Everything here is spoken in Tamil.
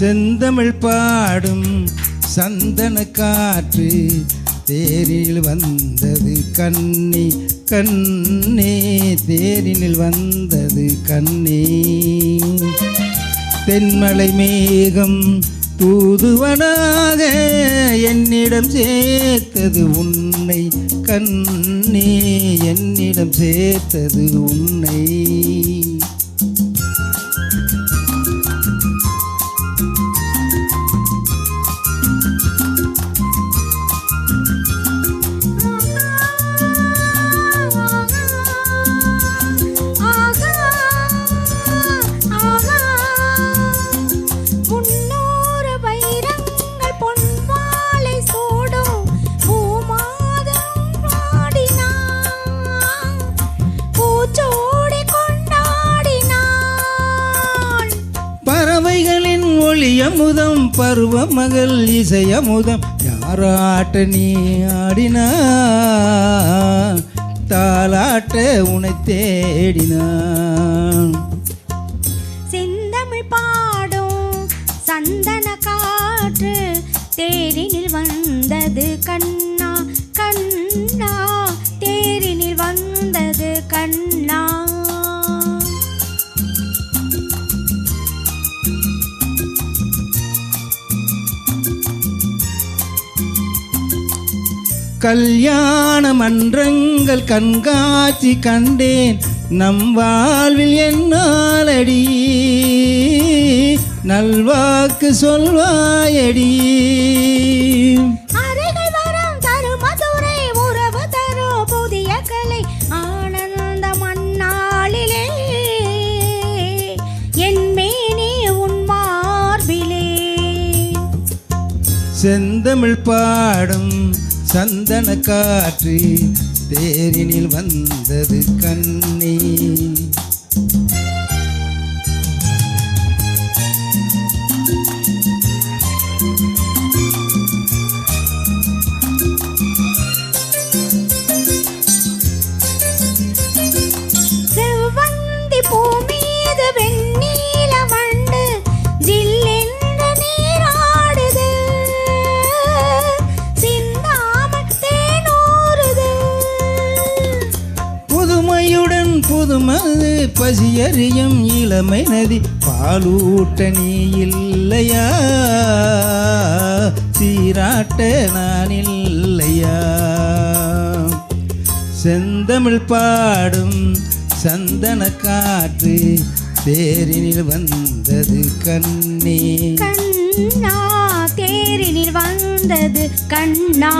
செந்தமிழ் பாடும் சந்தன காற்று தேரில் வந்தது கண்ணி கண்ணே தேரினில் வந்தது கண்ணே. தென்மலை மேகம் தூதுவனாக என்னிடம் சேர்த்தது உன்னை கண்ணே என்னிடம் சேர்த்தது உன்னை. பருவ மகள் இசையமுதம் யாராட்ட நீ ஆடினா? தாலாட்ட உனை தேடினான் செந்தமிழ் பாடும் சந்தன காற்று தேடினில் வந்தது கண்ணா கல்யாண மன்றங்கள் கண்காட்சி கண்டேன். நம் வாழ்வில் என்னாலடி? நல்வாக்கு சொல்வாயடி. செந்தமிழ் பாடும் சந்தன காற்று தேரினில் வந்தது கண்ணீர். நமது பசியறியும் இளமை நதி பாலூட்ட நீ இல்லையா? சீராட்ட நான் இல்லையா? செந்தமிழ் பாடும் சந்தன காற்று தேரினில் வந்தது கண்ணே. கண்ணா தேரினில் வந்தது கண்ணா.